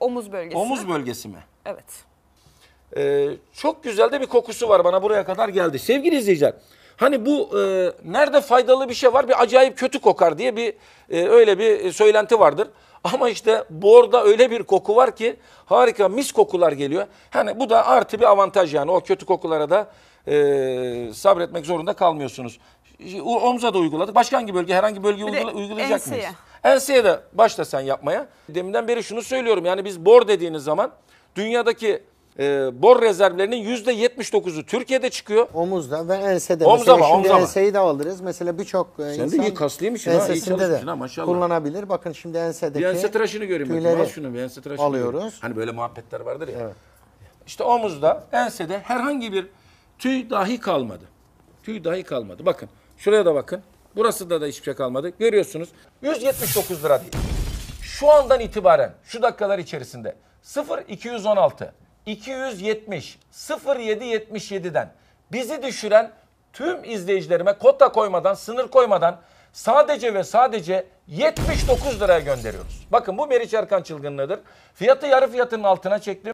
omuz bölgesi. Omuz bölgesi mi? Evet. Ee, çok güzel de bir kokusu var bana buraya kadar geldi. Sevgili izleyiciler, hani bu e, nerede faydalı bir şey var bir acayip kötü kokar diye bir e, öyle bir söylenti vardır. Ama işte borda öyle bir koku var ki harika mis kokular geliyor. Hani bu da artı bir avantaj yani o kötü kokulara da e, sabretmek zorunda kalmıyorsunuz. O- Omza da uyguladık. Başka hangi bölge? Herhangi bölge uygula- uygulayacak mıyız? Enseye. De başla sen yapmaya. Deminden beri şunu söylüyorum. Yani biz bor dediğiniz zaman dünyadaki e, bor rezervlerinin yüzde 79'u Türkiye'de çıkıyor. Omuzda ve ensede. Omza Mesela mı, şimdi omza mı? enseyi de alırız. Mesela birçok e, Sen de insan iyi kaslıymışsın ha, iyi ensesinde çalışmışsın de ha, maşallah. kullanabilir. Bakın şimdi ensedeki Bir ense tıraşını göreyim bakayım. Al tüyleri şunu bir ense tıraşını alıyoruz. göreyim. Hani böyle muhabbetler vardır ya. İşte omuzda, ensede herhangi bir tüy dahi kalmadı. Tüy dahi kalmadı. Bakın şuraya da bakın. Burası da da hiçbir şey kalmadı. Görüyorsunuz. 179 lira değil. Şu andan itibaren şu dakikalar içerisinde 0 216 270 0777'den bizi düşüren tüm izleyicilerime kota koymadan, sınır koymadan sadece ve sadece 79 liraya gönderiyoruz. Bakın bu Meriç Erkan çılgınlığıdır. Fiyatı yarı fiyatının altına çektim.